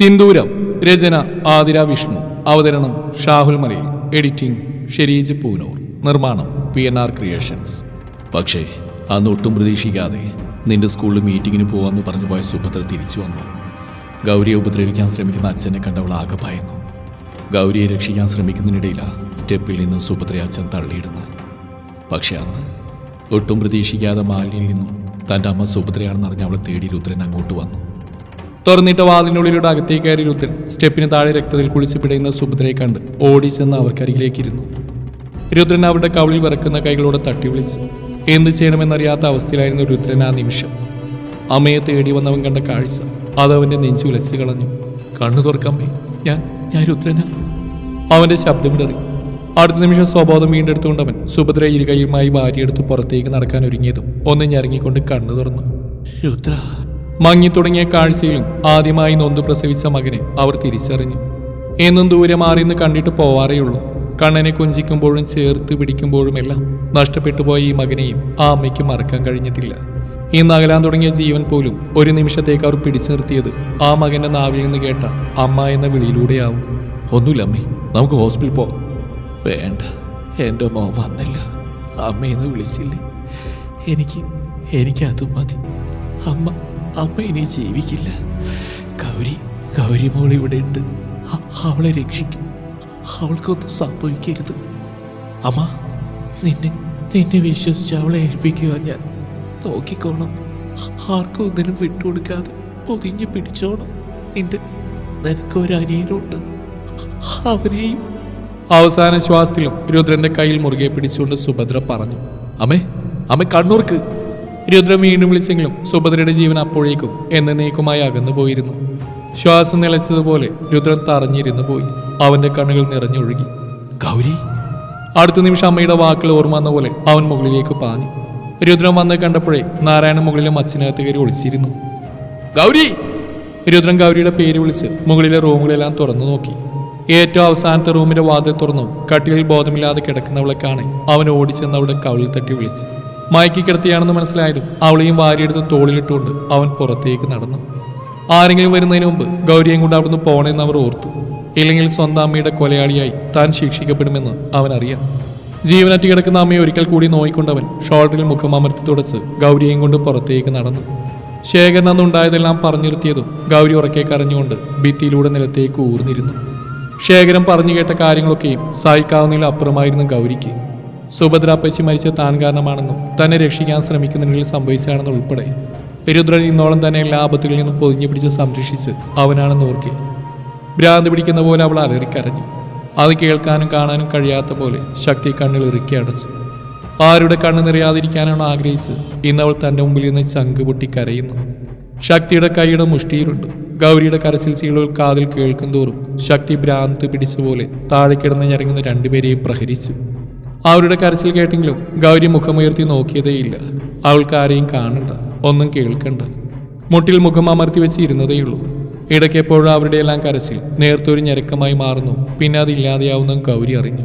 സിന്ദൂരം രചന ആതിര വിഷ്ണു. അവതരണം ഷാഹുൽ മലയിൽ. എഡിറ്റിംഗ് ഷെരീജ് പൂനൂർ. നിർമ്മാണം P N R creations. പക്ഷേ അന്ന് ഒട്ടും പ്രതീക്ഷിക്കാതെ നിന്റെ സ്കൂളിൽ മീറ്റിങ്ങിന് പോവാന്ന് പറഞ്ഞു പോയ സുഭദ്ര തിരിച്ചു വന്നു. ഗൗരിയെ ഉപദ്രവിക്കാൻ ശ്രമിക്കുന്ന അച്ഛനെ കണ്ടവൾ ആകെ ഭയന്നു. ഗൗരിയെ രക്ഷിക്കാൻ ശ്രമിക്കുന്നതിനിടയിലാണ് സ്റ്റെപ്പിൽ നിന്നും സുഭദ്രയെ അച്ഛൻ തള്ളിയിടുന്നു പക്ഷെ അന്ന് ഒട്ടും പ്രതീക്ഷിക്കാതെ മാലിന്യയിൽ നിന്നും തന്റെ അമ്മ സുഭദ്രയാണെന്നറിഞ്ഞ് അവളെ തേടി രുദ്രൻ അങ്ങോട്ട് വന്നു. തുറന്നിട്ട വാതിലിനുള്ളിലൂടെ അകത്തേക്ക് കയറി രുദ്രൻ സ്റ്റെപ്പിന് താഴെ രക്തത്തിൽ കുളിച്ച് പിടയുന്ന സുഭദ്രയെ കണ്ട് ഓടി ചെന്ന് അവർക്കരികിലേക്കിരുന്നു രുദ്രൻ അവരുടെ കവിളിൽ വിറക്കുന്ന കൈകളോടെ തട്ടി വിളിച്ചു. എന്ത് ചെയ്യണമെന്നറിയാത്ത അവസ്ഥയിലായിരുന്നു രുദ്രൻ ആ നിമിഷം. അമ്മയെ തേടി വന്നവൻ കണ്ട കാഴ്ച. അതവന്റെ നെഞ്ചു ഉലച്ചു കളഞ്ഞു. കണ്ണു തുറക്കമ്മേ ഞാൻ ഞാൻ രുദ്രനാ. അവന്റെ ശബ്ദം ശബ്ദമിടറി അടുത്ത നിമിഷം സ്വബോധം വീണ്ടെടുത്തുകൊണ്ടവൻ സുഭദ്ര ഇരുകൈയുമായി വാരിയെടുത്ത് പുറത്തേക്ക് നടക്കാൻ ഒരുങ്ങിയതും ഒന്ന് ഞെറങ്ങിക്കൊണ്ട് കണ്ണു തുറന്നു. രുദ്ര മങ്ങി തുടങ്ങിയ കാഴ്ചയിലും ആദ്യമായി നൊന്തു പ്രസവിച്ച മകനെ അവർ തിരിച്ചറിഞ്ഞു. എന്നും ദൂരെ മാറിയെന്ന് കണ്ടിട്ട് പോവാറേയുള്ളൂ. കണ്ണനെ കുഞ്ചിക്കുമ്പോഴും ചേർത്ത് പിടിക്കുമ്പോഴുമെല്ലാം നഷ്ടപ്പെട്ടു പോയ ഈ മകനെയും ആ അമ്മയ്ക്ക് മറക്കാൻ കഴിഞ്ഞിട്ടില്ല. ഇന്ന് അകലാൻ തുടങ്ങിയ ജീവൻ പോലും ഒരു നിമിഷത്തേക്ക് അവർ പിടിച്ചു നിർത്തിയത് ആ മകന്റെ നാവിൽ നിന്ന് കേട്ട അമ്മ എന്ന വിളിയിലൂടെയാവും. ഒന്നുമില്ല അമ്മേ നമുക്ക് ഹോസ്പിറ്റലിൽ പോകാം വേണ്ട എന്റെ മോ വന്നില്ല. അമ്മയെന്ന് വിളിച്ചില്ലേ? എനിക്ക് എനിക്ക് അത് മതി. അമ്മ അമ്മ ഇനി ജീവിക്കില്ല. ഗൗരി ഗൗരി മോൾ ഇവിടെ ഉണ്ട്. അവളെ രക്ഷിക്കും. അവൾക്കൊന്നും സംഭവിക്കരുത്. അമ്മ നിന്നെ നിന്നെ വിശ്വസിച്ച് അവളെ ഏൽപ്പിക്കുക ഞാൻ നോക്കിക്കോണം. ആർക്കും ഒന്നിനും വിട്ടുകൊടുക്കാതെ പൊതിഞ്ഞ് പിടിച്ചോണം. നിന്റെ നിനക്ക് ഒരു അനിയനുണ്ട്. അവനെയും. അവസാന ശ്വാസത്തിലും രുദ്രന്റെ കയ്യിൽ മുറുകെ പിടിച്ചുകൊണ്ട് സുഭദ്ര പറഞ്ഞു. അമ്മേ അമ്മ കണ്ണൂർക്ക്. രുദ്രൻ വീണ്ടും വിളിച്ചെങ്കിലും സുഭദ്രയുടെ ജീവൻ അപ്പോഴേക്കും എന്നേക്കുമായി അകന്നു പോയിരുന്നു. ശ്വാസം നിലച്ചതുപോലെ രുദ്രൻ തറഞ്ഞിരുന്നു പോയി. അവന്റെ കണ്ണുകൾ നിറഞ്ഞൊഴുകി. ഗൗരി? അടുത്ത നിമിഷം അമ്മയുടെ വാക്കുകൾ ഓർമ്മ വന്ന പോലെ അവൻ മുകളിലേക്ക് പാഞ്ഞു. രുദ്രൻ വന്ന് കണ്ടപ്പോഴേ നാരായണൻ മുകളിലെ മച്ചിനകത്ത് കയറി ഒളിച്ചിരുന്നു. ഗൗരി? രുദ്രൻ ഗൗരിയുടെ പേര് വിളിച്ച് മുകളിലെ റൂമുകളെല്ലാം തുറന്നു നോക്കി. ഏറ്റവും അവസാനത്തെ റൂമിന്റെ വാതിൽ തുറന്നു കട്ടിലിൽ ബോധമില്ലാതെ കിടക്കുന്നവളെ കാണാൻ അവൻ ഓടിച്ചെന്ന് അവളുടെ കവിളിൽ തട്ടി വിളിച്ചു. മയക്കി കിടത്തിയാണെന്ന് മനസ്സിലായതും. അവളെയും വാരിയെടുത്ത് തോളിലിട്ടുകൊണ്ട് അവൻ പുറത്തേക്ക് നടന്നു. ആരെങ്കിലും വരുന്നതിന് മുമ്പ് ഗൗരിയും കൊണ്ട് അവിടുന്ന് പോകണമെന്ന് അവർ ഓർത്തു. ഇല്ലെങ്കിൽ സ്വന്തം അമ്മയുടെ കൊലയാളിയായി താൻ ശിക്ഷിക്കപ്പെടുമെന്ന് അവൻ അറിയാം. ജീവനറ്റ് കിടക്കുന്ന അമ്മയെ ഒരിക്കൽ കൂടി നോയിക്കൊണ്ടവൻ ഷോൾഡറിൽ മുഖം അമർത്തി തുടച്ച് ഗൗരിയെയും കൊണ്ട് പുറത്തേക്ക് നടന്നു. ശേഖരൻ അന്ന് ഉണ്ടായതെല്ലാം പറഞ്ഞു നിർത്തിയതും ഗൗരി ഉറക്കെ കരഞ്ഞുകൊണ്ട് ഭിത്തിയിലൂടെ നിലത്തേക്ക് ഊർന്നിരുന്നു. ശേഖരൻ പറഞ്ഞു കേട്ട കാര്യങ്ങളൊക്കെയും സഹിക്കാവുന്നതിൽ അപ്പുറമായിരുന്നു ഗൗരിക്ക്. സുഭദ്ര അപ്പച്ചി മരിച്ച താൻ കാരണമാണെന്നും തന്നെ രക്ഷിക്കാൻ ശ്രമിക്കുന്നതിൽ സംഭവിച്ചതാണെന്ന് ഉൾപ്പെടെ. രുദ്രൻ ഇന്നോളം തന്നെ എല്ലാ ആപത്തുകളിൽ നിന്നും പൊതിഞ്ഞു പിടിച്ച് സംരക്ഷിച്ച് അവനാണെന്ന് ഓർക്കെ. ഭ്രാന്ത് പിടിക്കുന്ന പോലെ അവൾ അലറിക്കരഞ്ഞു. അത് കേൾക്കാനും കാണാനും കഴിയാത്ത പോലെ ശക്തി കണ്ണിൽ ഇറുക്കി അടച്ചു. ആരുടെ കണ്ണ് നിറയാതിരിക്കാനാണ് ആഗ്രഹിച്ച് ഇന്ന് അവൾ തന്റെ മുമ്പിൽ നിന്ന് ചങ്ക് പൊട്ടി കരയുന്നു. ശക്തിയുടെ കൈയുടെ മുഷ്ടിയിലുണ്ട്. ഗൗരിയുടെ കരച്ചിൽ ചീളുകൾ കാതിൽ കേൾക്കും തോറും ശക്തി ഭ്രാന്ത് പിടിച്ച പോലെ താഴെ കിടന്ന് ഞരങ്ങുന്ന രണ്ടുപേരെയും പ്രഹരിച്ചു. അവരുടെ കരച്ചിൽ കേട്ടെങ്കിലും ഗൗരി മുഖമുയർത്തി നോക്കിയതേയില്ല അവൾക്ക് ആരെയും കാണണ്ട ഒന്നും കേൾക്കണ്ട. മുട്ടിൽ മുഖം അമർത്തി വെച്ച് ഇരുന്നതേയുള്ളൂ ഇടയ്ക്ക് അവരുടെ എല്ലാം കരച്ചിൽ നേർത്തൊരു ഞെരക്കമായി മാറുന്നു. പിന്നെ അത് ഇല്ലാതെയാവുന്ന ഗൗരി അറിഞ്ഞു.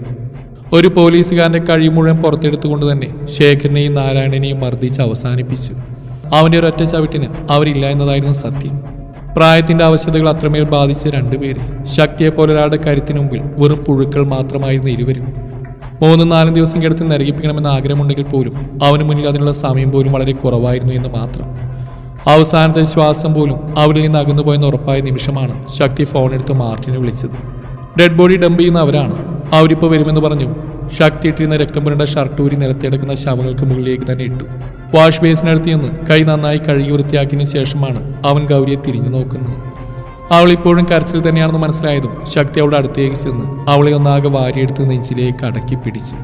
ഒരു പോലീസുകാരന്റെ കഴി മുഴുവൻ പുറത്തെടുത്തുകൊണ്ട് തന്നെ ശേഖരനെയും നാരായണനെയും മർദ്ദിച്ച് അവസാനിപ്പിച്ചു. അവന്റെ ഒരൊറ്റ ചവിട്ടിന് അവരില്ല എന്നതായിരുന്നു സത്യം. പ്രായത്തിന്റെ അവശതകൾ അത്രമേൽ ബാധിച്ച രണ്ടുപേരെ. ശക്തിയെ പോലെ ഒരാളുടെ കരുത്തിന് മുമ്പിൽ വെറും പുഴുക്കൾ മാത്രമായിരുന്നു ഇരുവരും. മൂന്നും നാലും ദിവസം കിടത്തി നരകിപ്പിക്കണമെന്ന് ആഗ്രഹമുണ്ടെങ്കിൽ പോലും അവന് മുന്നിൽ അതിനുള്ള സമയം പോലും വളരെ കുറവായിരുന്നു എന്ന് മാത്രം. അവസാനത്തെ ശ്വാസം പോലും അവരിൽ നിന്ന് അകന്നുപോയെന്ന് ഉറപ്പായ നിമിഷമാണ് ശക്തി ഫോൺ എടുത്ത് മാർട്ടിനെ വിളിച്ചത്. ഡെഡ് ബോഡി ഡംപ് ചെയ്യുന്ന അവരാണ്. അവരിപ്പോൾ വരുമെന്ന് പറഞ്ഞു ശക്തി ഇട്ടിരുന്ന രക്തം പുരണ്ട ഷർട്ട് ഊരി നിലത്തെടുക്കുന്ന ശവങ്ങൾക്ക് മുകളിലേക്ക് തന്നെ ഇട്ടു. വാഷ് ബേസിനടുത്ത് നിന്ന് കൈ നന്നായി കഴുകി വൃത്തിയാക്കിയതിനു ശേഷമാണ് അവൻ ഗൗരിയെ തിരിഞ്ഞു നോക്കുന്നത്. അവൾ ഇപ്പോഴും കരച്ചിൽ തന്നെയാണെന്ന് മനസ്സിലായതും ശക്തി അവളുടെ അടുത്തേക്ക് ചെന്ന് അവളെ ഒന്നാകെ വാരിയെടുത്ത് നെഞ്ചിലേക്ക് അടക്കി പിടിച്ചു.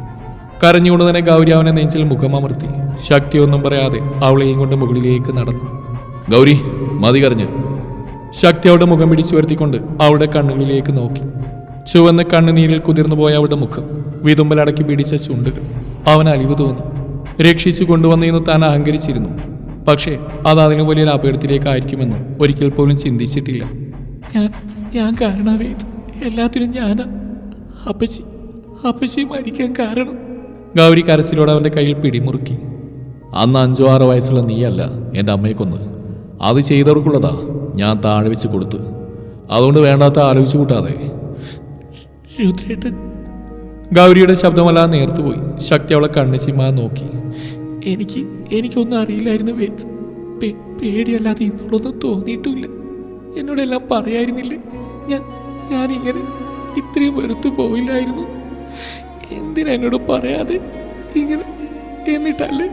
കരഞ്ഞുകൊണ്ട് തന്നെ ഗൗരി അവനെ നെഞ്ചിൽ മുഖമമർത്തി ശക്തി ഒന്നും പറയാതെ അവളെയും കൊണ്ട് മുകളിലേക്ക് നടന്നു. ഗൗരി മതി കരഞ്ഞു. ശക്തി അവളുടെ മുഖം പിടിച്ചു വരുത്തിക്കൊണ്ട് അവളുടെ കണ്ണുകളിലേക്ക് നോക്കി. ചുവന്ന കണ്ണുനീരിൽ കുതിർന്നു പോയ അവളുടെ മുഖം വിതുമ്പലടക്കി പിടിച്ച ചുണ്ടുകൾ. അവൻ അലിവ് തോന്നി. രക്ഷിച്ചു കൊണ്ടുവന്നെന്ന് താൻ അഹങ്കരിച്ചിരുന്നു. പക്ഷേ അത് അതിനു വലിയൊരു അപകടത്തിലേക്കായിരിക്കുമെന്ന് ഒരിക്കൽ പോലും ചിന്തിച്ചിട്ടില്ല. ഞാൻ ഞാൻ കാരണവേ ഇത്. എല്ലാത്തിനും ഞാനാ അപ്പച്ചി അപ്പച്ചി മരിക്കാൻ കാരണം. ഗൗരി കരച്ചിലോടെ അവന്റെ കയ്യിൽ പിടിമുറുക്കി. അന്ന് അഞ്ചോ ആറോ വയസ്സുള്ള നീയല്ല എന്റെ അമ്മയെ കൊന്ന്. അത് ചെയ്തവർക്കുള്ളതാ ഞാൻ താഴെ വെച്ച് കൊടുത്ത്. അതുകൊണ്ട് വേണ്ടാത്ത ആലോചിച്ചു കൂട്ടാതെ. രുദ്രേട്ടൻ. ഗൗരിയുടെ ശബ്ദമല്ലാതെ നേർത്തുപോയി ശക്തി അവളെ കണ്ണിച്ചിമാ നോക്കി. എനിക്ക് എനിക്കൊന്നും അറിയില്ലായിരുന്നു പേടിയല്ലാതെ ഇന്നോടൊന്നും തോന്നിയിട്ടുമില്ല എന്നോടെല്ലാം പറയായിരുന്നില്ലേ? ഞാൻ ഞാനിങ്ങനെ ഇത്രയും വെറുത്തു പോയില്ലായിരുന്നു. എന്തിനാ എന്നോട് പറയാതെ ഇങ്ങനെ എന്നിട്ടല്ലേ?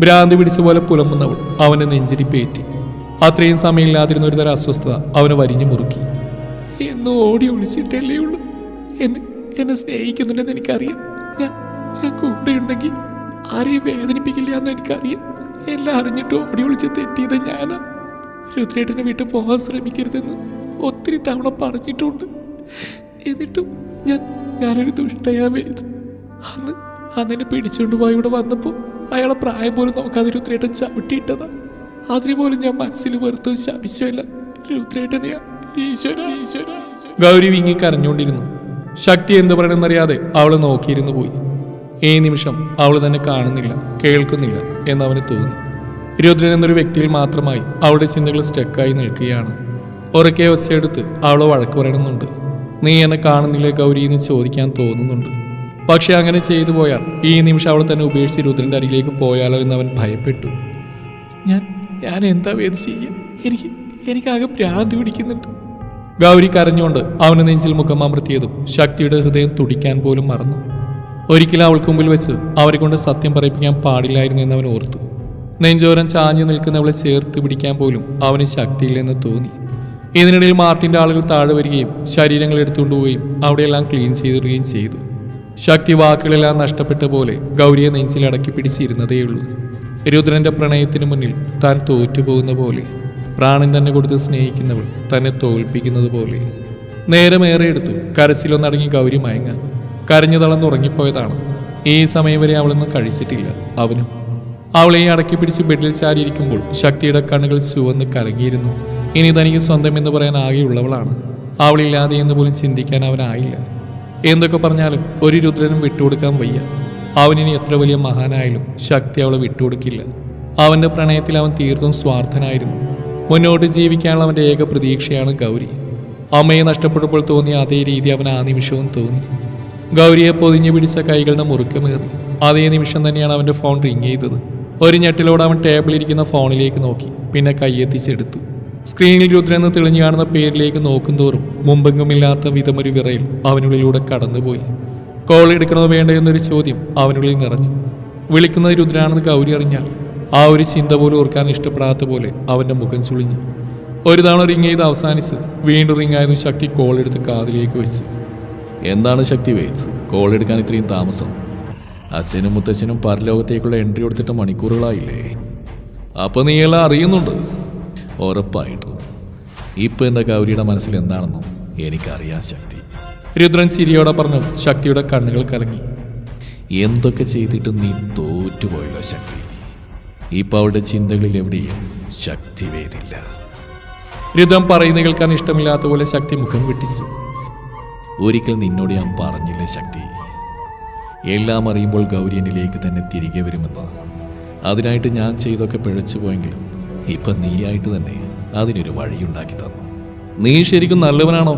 ഭ്രാന്തി പിടിച്ച പോലെ പുലമ്പുന്നവൾ അവനെ നെഞ്ചിരി പേറ്റി. അത്രയും സമയമില്ലാതിരുന്ന ഒരു തരം അസ്വസ്ഥത അവനെ വരിഞ്ഞു മുറുക്കി. എന്നും ഓടി ഒളിച്ചിട്ടല്ലേ ഉള്ളൂ. എന്നെ എന്നെ സ്നേഹിക്കുന്നുണ്ടെന്ന് എനിക്കറിയാം. ഞാൻ ഞാൻ കൂടെ ഉണ്ടെങ്കിൽ ആരെയും വേദനിപ്പിക്കില്ല എന്ന് എനിക്കറിയാം. എല്ലാം അറിഞ്ഞിട്ട് ഓടി ഒളിച്ച് തെറ്റിയത് ഞാനാ. രുദ്രേട്ടനെ വിട്ട് പോകാൻ ശ്രമിക്കരുതെന്ന് ഒത്തിരി തവണ പറഞ്ഞിട്ടുണ്ട്. എന്നിട്ടും ഞാൻ ഞാനൊരു ദുഷ്ടയാ വേദ് അന്ന് അന്നെ പിടിച്ചുകൊണ്ട് പോയി ഇവിടെ വന്നപ്പോൾ അയാളെ പ്രായം പോലും നോക്കാതെ രുദ്രേട്ടൻ ചവിട്ടിയിട്ടതാ. അതിന് പോലും ഞാൻ മനസ്സിൽ വെറുത്തും ശപിച്ചല്ല രുദ്രേട്ടനെയാ. ഗൗരി വിങ്ങി കരഞ്ഞുകൊണ്ടിരുന്നു. ശക്തി എന്ത് പറയണമെന്നറിയാതെ അവൾ നോക്കിയിരുന്നു പോയി. ഏ നിമിഷം അവൾ തന്നെ കാണുന്നില്ല കേൾക്കുന്നില്ല എന്നവന് തോന്നി. രുദ്രൻ എന്നൊരു വ്യക്തിയിൽ മാത്രമായി അവളുടെ ചിന്തകൾ സ്റ്റക്കായി നിൽക്കുകയാണ്. ഉറക്കെ ഒച്ചയെടുത്ത് അവളെ വഴക്ക് പറയണമെന്നുണ്ട്. നീ എന്നെ കാണുന്നില്ലേ ഗൗരി എന്ന് ചോദിക്കാൻ തോന്നുന്നുണ്ട്. പക്ഷെ അങ്ങനെ ചെയ്തു പോയാൽ ഈ നിമിഷം അവൾ തന്നെ ഉപേക്ഷിച്ച് രുദ്രന്റെ അരികിലേക്ക് പോയാലോ എന്ന് അവൻ ഭയപ്പെട്ടു. ഞാൻ ഞാൻ എന്താ വേദ ചെയ്യാം എനിക്ക് എനിക്കാകെ ഭ്രാന്തി പിടിക്കുന്നുണ്ട്. ഗൗരി കരഞ്ഞുകൊണ്ട് അവന് നെഞ്ചിൽ മുഖം അമർത്തിയതും ശക്തിയുടെ ഹൃദയം തുടിക്കാൻ പോലും മറന്നു. ഒരിക്കലും അവൾക്ക് മുമ്പിൽ വെച്ച് അവരെ കൊണ്ട് സത്യം പറയിപ്പിക്കാൻ പാടില്ലായിരുന്നു എന്ന് അവൻ ഓർത്തു. നെഞ്ചോരം ചാഞ്ഞു നിൽക്കുന്നവളെ ചേർത്ത് പിടിക്കാൻ പോലും അവന് ശക്തിയില്ലെന്ന് തോന്നി. ഇതിനിടയിൽ മാർട്ടിന്റെ ആളുകൾ താഴെ വരികയും ശരീരങ്ങൾ എടുത്തുകൊണ്ടുപോവുകയും അവിടെയെല്ലാം ക്ലീൻ ചെയ്തിടുകയും ചെയ്തു. ശക്തി വാക്കുകളെല്ലാം നഷ്ടപ്പെട്ട പോലെ ഗൗരിയെ നെഞ്ചിൽ അടക്കി പിടിച്ചിരുന്നതേയുള്ളൂ. രുദ്രന്റെ പ്രണയത്തിന് മുന്നിൽ താൻ തോറ്റുപോകുന്ന പോലെ പ്രാണൻ തന്നെ കൊടുത്ത് സ്നേഹിക്കുന്നവൾ തന്നെ തോൽപ്പിക്കുന്നത് പോലെ. നേരമേറെ എടുത്തു കരച്ചിലൊന്നടങ്ങി ഗൗരി മയങ്ങാൻ. കരഞ്ഞു തളർന്നുറങ്ങിപ്പോയതാണ് ഈ സമയം വരെ അവളൊന്നും കഴിച്ചിട്ടില്ല. അവനും അവളെ അടക്കി പിടിച്ച് ബെഡിൽ ചാരിയിരിക്കുമ്പോൾ ശക്തിയുടെ കണ്ണുകൾ ചുവന്ന് കറങ്ങിയിരുന്നു. ഇനി തനിക്ക് സ്വന്തം എന്ന് പറയാൻ ആകെയുള്ളവളാണ്. അവളില്ലാതെ എന്ന് പോലും ചിന്തിക്കാൻ അവനായില്ല എന്തൊക്കെ പറഞ്ഞാലും ഒരു രുദ്രനും വിട്ടുകൊടുക്കാൻ വയ്യ. അവനിനി എത്ര വലിയ മഹാനായാലും ശക്തി അവളെ വിട്ടുകൊടുക്കില്ല. അവന്റെ പ്രണയത്തിൽ അവൻ തീർത്തും സ്വാർത്ഥനായിരുന്നു. മുന്നോട്ട് ജീവിക്കാനുള്ള അവന്റെ ഏക പ്രതീക്ഷയാണ് ഗൗരി. അമ്മയെ നഷ്ടപ്പെട്ടപ്പോൾ തോന്നിയ അതേ രീതി അവൻ ആ നിമിഷവും തോന്നി. ഗൗരിയെ പൊതിഞ്ഞു പിടിച്ച കൈകളുടെ മുറുക്കമേറി അതേ നിമിഷം തന്നെയാണ് അവന്റെ ഫോൺ റിങ് ചെയ്തത്. ഒരു ഞെട്ടിലൂടെ അവൻ ടേബിളിരിക്കുന്ന ഫോണിലേക്ക് നോക്കി. പിന്നെ കൈയെത്തിച്ചെടുത്തു സ്ക്രീനിൽ രുദ്രെന്ന് തെളിഞ്ഞു കാണുന്ന പേരിലേക്ക് നോക്കുന്തോറും മുമ്പെങ്ങുമില്ലാത്ത വിധമൊരു വിറയിൽ അവനുള്ളിലൂടെ കടന്നുപോയി. കോൾ എടുക്കണോ വേണ്ടെന്നൊരു ചോദ്യം അവനുള്ളിൽ നിറഞ്ഞു. വിളിക്കുന്നത് രുദ്രാണെന്ന് ഗൗരി അറിഞ്ഞാൽ ആ ഒരു ചിന്ത പോലും ഓർക്കാൻ ഇഷ്ടപ്പെടാത്ത പോലെ അവന്റെ മുഖം ചുളിഞ്ഞു. ഒരു തവണ റിങ് ചെയ്ത് അവസാനിച്ച് വീണ്ടും റിങ് ആയതും ശക്തി കോൾ എടുത്ത് കാതിലേക്ക് വെച്ചു. എന്താണ് ശക്തി വെയ്ത്ത് കോൾ എടുക്കാൻ ഇത്രയും താമസം? അച്ഛനും മുത്തച്ഛനും പരലോകത്തേക്കുള്ള എൻട്രി കൊടുത്തിട്ട് മണിക്കൂറുകളായില്ലേ. അപ്പൊ നീ എല്ലാം അറിയുന്നുണ്ട്. ഉറപ്പായിട്ടും. ഇപ്പൊ എന്റെ ഗൗരിയുടെ മനസ്സിൽ എന്താണെന്നും എനിക്കറിയാൻ ശക്തി. രുദ്രൻ ചിരിയോടെ പറഞ്ഞു ശക്തിയുടെ കണ്ണുകൾ കറങ്ങി. എന്തൊക്കെ ചെയ്തിട്ടും നീ തോറ്റുപോയല്ലോ ശക്തി. ഇപ്പൊ അവളുടെ ചിന്തകളിൽ എവിടെയും ശക്തി വേദില്ല രുദ്രം പറയുന്ന കേൾക്കാൻ ഇഷ്ടമില്ലാത്ത പോലെ ശക്തി മുഖം വെട്ടിച്ചു. ഒരിക്കൽ നിന്നോട് ഞാൻ പറഞ്ഞില്ലേ ശക്തി? എല്ലാം അറിയുമ്പോൾ ഗൗരി എന്നിലേക്ക് തന്നെ തിരികെ വരുമെന്ന്. അതിനായിട്ട് ഞാൻ ചെയ്തൊക്കെ പിഴച്ചു പോയെങ്കിലും ഇപ്പൊ നീയായിട്ട് തന്നെ അതിനൊരു വഴിയുണ്ടാക്കി തന്നു. നീ ശരിക്കും നല്ലവനാണോ?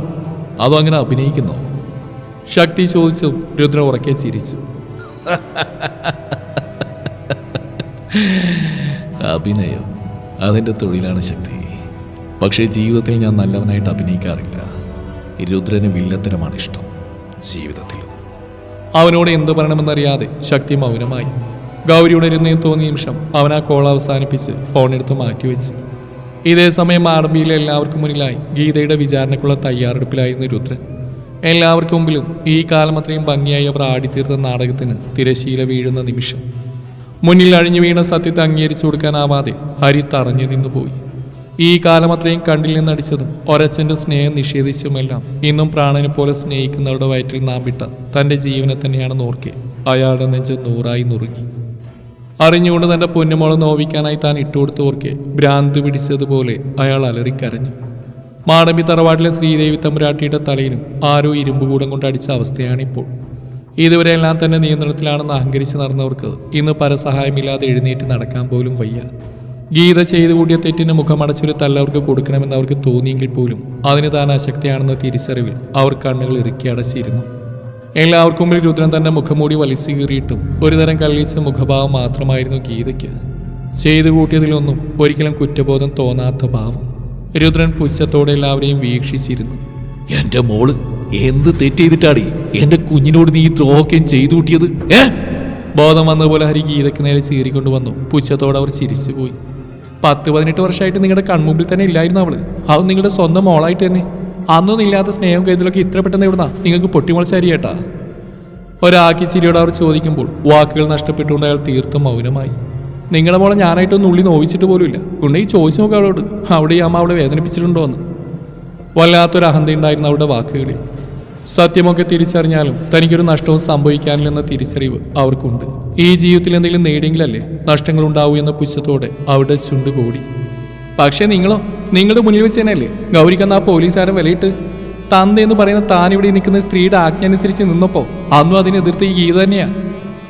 അതോ അങ്ങനെ അഭിനയിക്കുന്നോ? ശക്തി ചോദിച്ചു രുദ്ര ഉറക്കെ ചിരിച്ചു. അഭിനയം അതിന്റെ തൊഴിലാണ് ശക്തി. പക്ഷേ ജീവിതത്തിൽ ഞാൻ നല്ലവനായിട്ട് അഭിനയിക്കാറില്ല. രുദ്രന് വില്ലത്തരമാണ് ഇഷ്ടം. ജീവിതത്തിലും അവനോട് എന്ത് പറയണമെന്നറിയാതെ ശക്തി മൗനമായി. ഗൗരി ഉണരുന്നതെന്ന് തോന്നിയ നിമിഷം അവൻ ആ കോൾ അവസാനിപ്പിച്ച് ഫോണെടുത്ത് മാറ്റിവെച്ചു. ഇതേ സമയം ആർമിയിലെ എല്ലാവർക്കും മുന്നിലായി ഗീതയുടെ വിചാരണയ്ക്കുള്ള തയ്യാറെടുപ്പിലായിരുന്നു രുദ്രൻ. എല്ലാവർക്കും മുമ്പിലും ഈ കാലം അത്രയും ഭംഗിയായി അവർ ആടിത്തീർത്ത നാടകത്തിന് തിരശീല വീഴുന്ന നിമിഷം. മുന്നിൽ അഴിഞ്ഞു വീണ സത്യത്തെ അംഗീകരിച്ചു കൊടുക്കാനാവാതെ ഹരി തറഞ്ഞു നിന്നുപോയി. ഈ കാലം അത്രയും കണ്ടിൽ നിന്നടിച്ചതും ഒരച്ഛന്റെ സ്നേഹം നിഷേധിച്ചുമെല്ലാം ഇന്നും പ്രാണനെ പോലെ സ്നേഹിക്കുന്നവരുടെ വയറ്റിൽ നാം വിട്ട തന്റെ ജീവനെ തന്നെയാണ് നോർക്കെ. അയാളുടെ നെഞ്ച് നൂറായി നുറുങ്ങി. അറിഞ്ഞുകൊണ്ട് തന്റെ പൊന്നുമോളെ നോവിക്കാനായി താൻ ഇട്ടുകൊടുത്തവർക്ക് ഭ്രാന്ത് പിടിച്ചതുപോലെ അയാൾ അലറിക്കരഞ്ഞു. മാടമ്പി തറവാട്ടിലെ ശ്രീദേവി തമ്പുരാട്ടിയുടെ തലയിലും ആരോ ഇരുമ്പുകൂടം കൊണ്ട് അടിച്ച അവസ്ഥയാണിപ്പോൾ. ഇതുവരെ എല്ലാം തന്നെ നിയന്ത്രണത്തിലാണെന്ന് അഹങ്കരിച്ച് നടന്നവർക്ക് ഇന്ന് പരസഹായമില്ലാതെ എഴുന്നേറ്റ് നടക്കാൻ പോലും വയ്യ. ഗീത ചെയ്തു കൂട്ടിയ തെറ്റിന് മുഖമടച്ചൊരു തല്ല അവർക്ക് കൊടുക്കണമെന്ന് അവർക്ക് തോന്നിയെങ്കിൽ പോലും അതിന് താൻ അശക്തിയാണെന്ന തിരിച്ചറിവിൽ അവർ കണ്ണുകൾ ഇറുക്കി അടച്ചിരുന്നു. എല്ലാവർക്കും മുമ്പിൽ രുദ്രൻ തന്റെ മുഖംമൂടി വലിച്ചു കീറിയിട്ടും ഒരുതരം കല്ലിച്ച മുഖഭാവം മാത്രമായിരുന്നു ഗീതയ്ക്ക്. ചെയ്തു കൂട്ടിയതിലൊന്നും ഒരിക്കലും കുറ്റബോധം തോന്നാത്ത ഭാവം. രുദ്രൻ പുച്ഛത്തോടെ എല്ലാവരെയും വീക്ഷിച്ചിരുന്നു. എന്റെ മോൾ എന്ത് തെറ്റ് ചെയ്തിട്ടാടി എന്റെ കുഞ്ഞിനോട് നീ ദ്രോഹം ചെയ്തു കൂട്ടിയത്? ഏ? ബോധം വന്നതുപോലെ ഹരി ഗീതയ്ക്ക് നേരെ ചീറിക്കൊണ്ടുവന്നു. പുച്ഛത്തോടെ അവർ ചിരിച്ചുപോയി. പത്ത് പതിനെട്ട് വർഷമായിട്ട് നിങ്ങളുടെ കൺമുമ്പിൽ തന്നെ ഇല്ലായിരുന്നു അവൾ. അത് നിങ്ങളുടെ സ്വന്തം മോളായിട്ട് തന്നെ. അന്നൊന്നും ഇല്ലാത്ത സ്നേഹം കരുതലൊക്കെ ഇത്ര പെട്ടെന്ന് എവിടുന്നാ? നിങ്ങൾക്ക് പൊട്ടിമുളച്ചരിയേട്ടാ ഒരാക്കി ചിരിയോട് അവർ ചോദിക്കുമ്പോൾ വാക്കുകൾ നഷ്ടപ്പെട്ടുകൊണ്ട് അയാൾ തീർത്തും മൗനമായി. നിങ്ങളുടെ മോളെ ഞാനായിട്ടൊന്നും ഉള്ളി നോവിച്ചിട്ട് പോലുമില്ല. ഉണ്ടെങ്കിൽ ചോദിച്ചു നോക്കാം അവളോട്. അവിടെ ഈ അമ്മ അവളെ വേദനിപ്പിച്ചിട്ടുണ്ടോ എന്ന് വല്ലാത്തൊരു അഹന്തയുണ്ടായിരുന്നു അവളുടെ വാക്കുകളിൽ. സത്യമൊക്കെ തിരിച്ചറിഞ്ഞാലും തനിക്കൊരു നഷ്ടവും സംഭവിക്കാനില്ലെന്ന തിരിച്ചറിവ് അവർക്കുണ്ട്. ഈ ജീവിതത്തിൽ എന്തെങ്കിലും നേടിയെങ്കിലല്ലേ നഷ്ടങ്ങൾ ഉണ്ടാവൂ എന്ന പുച്ഛത്തോടെ അവിടെ ചുണ്ട് കൂടി. പക്ഷേ നിങ്ങളോ? നിങ്ങളുടെ മുന്നിൽ വെച്ച് തന്നെയല്ലേ ഗൗരിക്കെന്ന ആ പോലീസുകാരൻ വിലയിട്ട്? തന്തയെന്ന് പറയുന്ന താൻ ഇവിടെ നിൽക്കുന്ന സ്ത്രീയുടെ ആജ്ഞ അനുസരിച്ച് നിന്നപ്പോൾ അന്നും അതിനെതിർത്ത് ഈ ഗീത തന്നെയാ.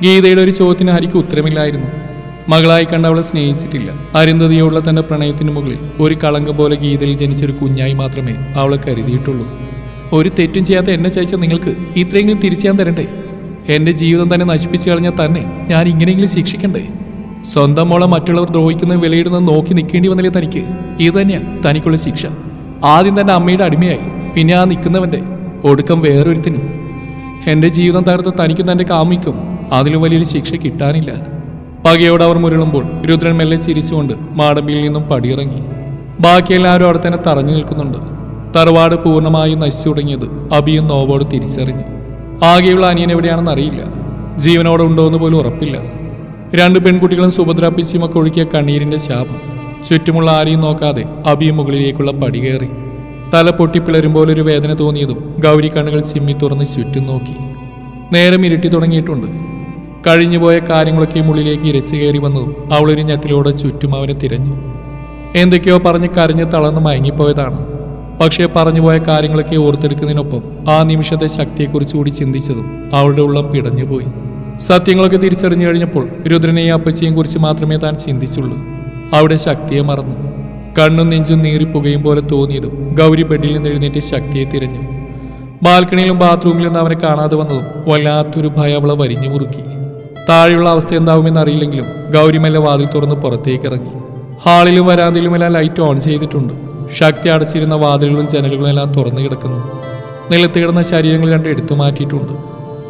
ഗീതയുടെ ഒരു ചോദ്യത്തിന് ഹരിക്ക് ഉത്തരമില്ലായിരുന്നു. മകളായി കണ്ട അവളെ സ്നേഹിച്ചിട്ടില്ല. അരുന്ധതിയോടുള്ള തന്റെ പ്രണയത്തിന് മുകളിൽ ഒരു കളങ്ക പോലെ ഗീതയിൽ ജനിച്ചൊരു കുഞ്ഞായി മാത്രമേ അവളെ കരുതിയിട്ടുള്ളൂ. ഒരു തെറ്റും ചെയ്യാത്ത എന്നെ ചയച്ച നിങ്ങൾക്ക് ഇത്രയെങ്കിലും തിരിച്ചു ഞാൻ തരണ്ടേ? എന്റെ ജീവിതം തന്നെ നശിപ്പിച്ചു കളഞ്ഞാൽ തന്നെ ഞാൻ ഇങ്ങനെയെങ്കിലും ശിക്ഷിക്കണ്ടേ? സ്വന്തം മോളെ മറ്റുള്ളവർ ദ്രോഹിക്കുന്നത് വിലയിടുന്നത് നോക്കി നിൽക്കേണ്ടി വന്നില്ലേ തനിക്ക്? ഇത് തന്നെയാ തനിക്കുള്ള ശിക്ഷ. ആദ്യം തന്നെ അമ്മയുടെ അടിമയായി പിന്നെ ആ നിൽക്കുന്നവന്റെ ഒടുക്കം വേറൊരുത്തിനും. എന്റെ ജീവിതം തകർത്ത് തനിക്കും തന്റെ കാമിക്കും അതിലും വലിയൊരു ശിക്ഷ കിട്ടാനില്ല. പകയോട് അവർ മുരളുമ്പോൾ രുദ്രൻ മെല്ലെ ചിരിച്ചുകൊണ്ട് മാടമ്പിയിൽ നിന്നും പടിയിറങ്ങി. ബാക്കി എല്ലാവരും അവിടെ തന്നെ തറഞ്ഞു നിൽക്കുന്നുണ്ട്. തറവാട് പൂർണമായും നശിച്ചു തുടങ്ങിയത് അബിയും നോവോട് തിരിച്ചറിഞ്ഞു. ആകെയുള്ള അനിയൻ എവിടെയാണെന്ന് അറിയില്ല. ജീവനോടെ ഉണ്ടോ എന്ന് പോലും ഉറപ്പില്ല. രണ്ട് പെൺകുട്ടികളും സുഭദ്ര പിച്ചിമൊക്കെ ഒഴുക്കിയ കണ്ണീരിന്റെ ശാപം. ചുറ്റുമുള്ള ആരെയും നോക്കാതെ അബിയും മുകളിലേക്കുള്ള പടി കയറി. തല പൊട്ടിപ്പിളരും പോലെ ഒരു വേദന തോന്നിയതും ഗൗരി കണ്ണുകൾ ചിമ്മി തുറന്ന് ചുറ്റും നോക്കി. നേരം ഇരുട്ടി തുടങ്ങിയിട്ടുണ്ട്. കഴിഞ്ഞുപോയ കാര്യങ്ങളൊക്കെ ഉള്ളിലേക്ക് ഇരച്ചു കയറി വന്നതും അവളൊരു ഞെട്ടിലൂടെ ചുറ്റും അവനെ തിരഞ്ഞു. എന്തൊക്കെയോ പറഞ്ഞ് കരഞ്ഞ് തളർന്ന് മയങ്ങിപ്പോയതാണ്. പക്ഷേ പറഞ്ഞുപോയ കാര്യങ്ങളൊക്കെ ഓർത്തെടുക്കുന്നതിനൊപ്പം ആ നിമിഷത്തെ ശക്തിയെക്കുറിച്ച് കൂടി ചിന്തിച്ചതും അവളുടെ ഉള്ളം പിടഞ്ഞുപോയി. സത്യങ്ങളൊക്കെ തിരിച്ചറിഞ്ഞു കഴിഞ്ഞപ്പോൾ രുദ്രനെയും അപ്പച്ചയും കുറിച്ച് മാത്രമേ താൻ ചിന്തിച്ചുള്ളൂ. അവിടെ ശക്തിയെ മറന്നു. കണ്ണും നെഞ്ചും നീറിപ്പുകയും പോലെ തോന്നിയതും ഗൗരി ബെഡിൽ നിന്ന് എഴുന്നേറ്റ് ശക്തിയെ തിരഞ്ഞു. ബാൽക്കണിയിലും ബാത്റൂമിലും അവനെ കാണാതെ വന്നതും വല്ലാത്തൊരു ഭയം അവളെ വരിഞ്ഞു മുറുക്കി. താഴെയുള്ള അവസ്ഥ എന്താവുമെന്ന് അറിയില്ലെങ്കിലും ഗൗരി മെല്ലെ വാതിൽ തുറന്ന് പുറത്തേക്ക് ഇറങ്ങി. ഹാളിലും വരാന്തയിലുമെല്ലാം ലൈറ്റ് ഓൺ ചെയ്തിട്ടുണ്ട്. ശക്തി അടച്ചിരുന്ന വാതിലുകളും ജനലുകളും എല്ലാം തുറന്നു കിടക്കുന്നു. നിലത്ത് കിടന്ന ശരീരങ്ങൾ രണ്ട് എടുത്തു മാറ്റിയിട്ടുണ്ട്.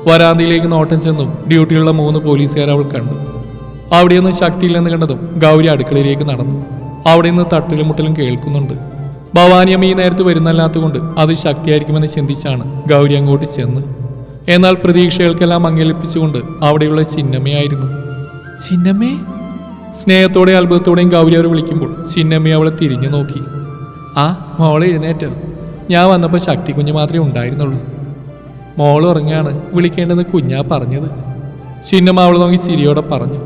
വരാന്തയിലേക്ക് നോട്ടം ചെന്നും ഡ്യൂട്ടിയുള്ള മൂന്ന് പോലീസുകാരെ അവൾ കണ്ടു. അവിടെയൊന്നും ശക്തിയില്ലെന്ന് കണ്ടതും ഗൗരി അടുക്കളയിലേക്ക് നടന്നു. അവിടെ നിന്ന് തട്ടിലും മുട്ടലും കേൾക്കുന്നുണ്ട്. ഭവാനിയമ്മ ഈ നേരത്ത് വരുന്നല്ലാത്തതുകൊണ്ട് അത് ശക്തിയായിരിക്കുമെന്ന് ചിന്തിച്ചാണ് ഗൗരി അങ്ങോട്ട് ചെന്ന്. എന്നാൽ പ്രതീക്ഷകൾക്കെല്ലാം മങ്ങലിപ്പിച്ചുകൊണ്ട് അവിടെയുള്ള ചിന്നമ്മയായിരുന്നു ചിന്നമ്മേ? സ്നേഹത്തോടെ അത്ഭുതത്തോടെയും ഗൗരി അവർ വിളിക്കുമ്പോൾ ചിന്നമ്മയെ അവളെ തിരിഞ്ഞു നോക്കി. ആ മോളെ എഴുന്നേറ്റോ. ഞാൻ വന്നപ്പോൾ ശക്തി കുഞ്ഞ് മാത്രമേ ഉണ്ടായിരുന്നുള്ളൂ. മോൾ ഉറങ്ങാണ്. വിളിക്കേണ്ടെന്ന് കുഞ്ഞാ പറഞ്ഞത്. ചിന്നമ്മ അവൾ നോക്കി ചിരിയോടെ പറഞ്ഞു.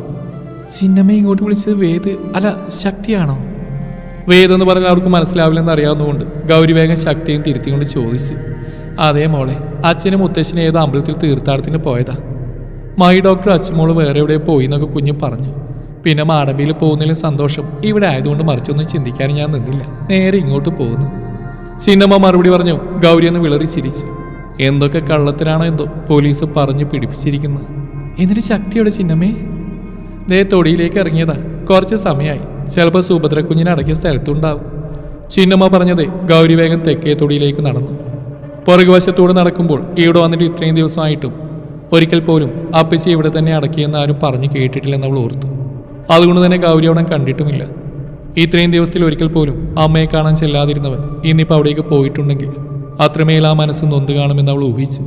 ചിന്നമ്മ ഇങ്ങോട്ട് വിളിച്ചത് വേദ് അല്ല ശക്തിയാണോ? വേദെന്ന് പറഞ്ഞാൽ അവർക്ക് മനസ്സിലാവില്ലെന്ന് അറിയാവുന്നതുകൊണ്ട് ഗൗരി വേഗം ശക്തിയും തിരുത്തിക്കൊണ്ട് ചോദിച്ചു. അതേ മോളെ അച്ഛനും മുത്തശ്ശനും ഏതോ അമ്പലത്തിൽ തീർത്ഥാടനത്തിന് പോയതാ. മൈ ഡോക്ടർ അച്ഛമോൾ വേറെ എവിടെ പോയി എന്നൊക്കെ കുഞ്ഞ് പറഞ്ഞു. പിന്നെ മാടമ്പിയിൽ പോകുന്നതിലും സന്തോഷം ഇവിടെ ആയതുകൊണ്ട് മറിച്ചൊന്നും ചിന്തിക്കാൻ ഞാൻ നിന്നില്ല. നേരെ ഇങ്ങോട്ട് പോകുന്നു. ചിന്നമ്മ മറുപടി പറഞ്ഞു ഗൗരി എന്ന് വിളറി ചിരിച്ചു. എന്തൊക്കെ കള്ളത്തിലാണോ എന്തോ പോലീസ് പറഞ്ഞു പിടിപ്പിച്ചിരിക്കുന്നത് എന്നിട്ട് ശക്തിയോടെ ചിന്നമ്മേ? ദേ തൊടിയിലേക്ക് ഇറങ്ങിയതാ. കുറച്ച് സമയമായി ചിലപ്പോൾ സുഭദ്ര കുഞ്ഞിനെ അടക്കിയ സ്ഥലത്തുണ്ടാവും. ചിന്നമ്മ പറഞ്ഞതേ ഗൗരി വേഗം തെക്കേ തൊടിയിലേക്ക് നടന്നു. പുറകുവശത്തൂടെ നടക്കുമ്പോൾ ഇവിടെ വന്നിട്ട് ഇത്രയും ദിവസമായിട്ടും ഒരിക്കൽ പോലും അപ്പച്ചി ഇവിടെ തന്നെ അടക്കിയെന്ന് ആരും പറഞ്ഞു കേട്ടിട്ടില്ലെന്ന് അവൾ ഓർത്തു. അതുകൊണ്ട് തന്നെ ഗൗരി അവിടെ കണ്ടിട്ടുമില്ല. ഇത്രയും ദിവസത്തിൽ ഒരിക്കൽ പോലും അമ്മയെ കാണാൻ ചെല്ലാതിരുന്നവൻ ഇന്നിപ്പോൾ അവിടേക്ക് പോയിട്ടുണ്ടെങ്കിൽ അത്രമേൽ ആ മനസ്സ് നൊന്ത് കാണുമെന്ന് അവൾ ഊഹിച്ചു.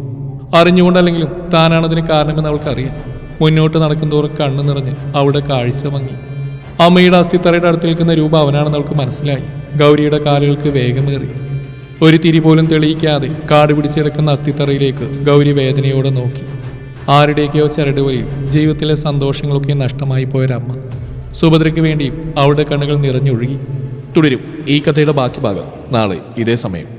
അറിഞ്ഞുകൊണ്ടല്ലെങ്കിലും താനാണതിന് കാരണമെന്ന് അവൾക്കറിയാം മുന്നോട്ട് നടക്കുന്തോറും കണ്ണു നിറഞ്ഞ് അവിടെ കാഴ്ച മങ്ങി. അമ്മയുടെ അസ്ഥിത്തറയുടെ അടുത്ത് നിൽക്കുന്ന രൂപ അവനാണെന്ന് അവൾക്ക് മനസ്സിലായി. ഗൗരിയുടെ കാലുകൾക്ക് വേഗമേറി. ഒരു തിരി പോലും തെളിയിക്കാതെ കാട് പിടിച്ചെടുക്കുന്ന അസ്ഥിത്തറയിലേക്ക് ഗൗരി വേദനയോടെ നോക്കി. ആരുടെയൊക്കെയോ ചരടുവലിയിൽ ജീവിതത്തിലെ സന്തോഷങ്ങളൊക്കെ നഷ്ടമായി പോയൊരമ്മ സുഭദ്രയ്ക്ക് വേണ്ടിയും അവളുടെ കണ്ണുകൾ നിറഞ്ഞൊഴുകി. തുടരും ഈ കഥയുടെ ബാക്കി ഭാഗം നാളെ ഇതേ സമയം.